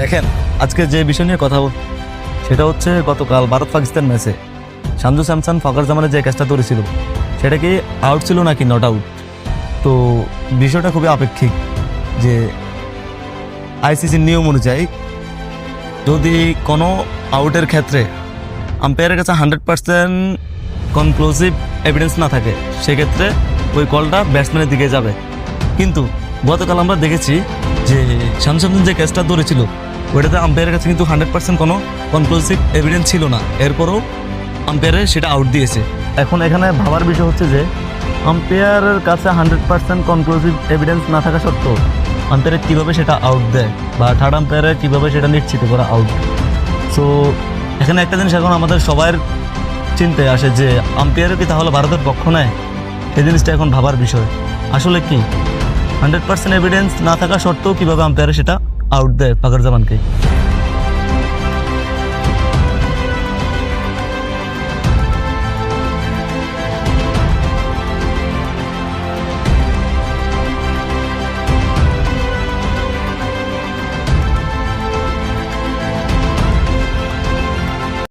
দেখেন, আজকে যে বিষয় নিয়ে কথা বল সেটা হচ্ছে গতকাল ভারত পাকিস্তান ম্যাচে সান্দু স্যামসান ফকর জামানের যে ক্যাচটা ধরেছিল, সেটা কি আউট ছিল নাকি নট আউট তো বিষয়টা খুবই আপেক্ষিক যে আইসিসির নিয়ম অনুযায়ী যদি কোনো আউটের ক্ষেত্রে আম্পায়ারের কাছে হান্ড্রেড পার্সেন্ট কনক্লুসিভ এভিডেন্স না থাকে, সেক্ষেত্রে ওই কলটা ব্যাটসম্যানের দিকে যাবে। কিন্তু গতকাল আমরা দেখেছি যে শামসামদিন যে ক্যাচটা ধরেছিল ওইটাতে আম্পায়ারের কাছে কিন্তু হান্ড্রেড পার্সেন্ট কোনো কনক্লুসিভ এভিডেন্স ছিল না। এরপরও আম্পায়ারের সেটা আউট দিয়েছে। এখন এখানে ভাবার বিষয় হচ্ছে যে আম্পায়ারের কাছে হান্ড্রেড পার্সেন্ট কনক্লুসিভ এভিডেন্স না থাকা সত্ত্বেও আম্পায়ারের কীভাবে সেটা আউট দেয় বা থার্ড আম্পায়ারের কীভাবে সেটা নিশ্চিত করা আউট সো এখানে একটা জিনিস এখন আমাদের সবার চিন্তায় আসে যে আম্পায়ারও কি তাহলে ভারতের পক্ষ নেয়? এই জিনিসটা এখন ভাবার বিষয়। আসলে কি? হান্ড্রেড পার্সেন্ট এভিডেন্স না থাকা সত্ত্বেও কীভাবে আম্পায়ারে সেটা আউট দেয় পাকার জামানকে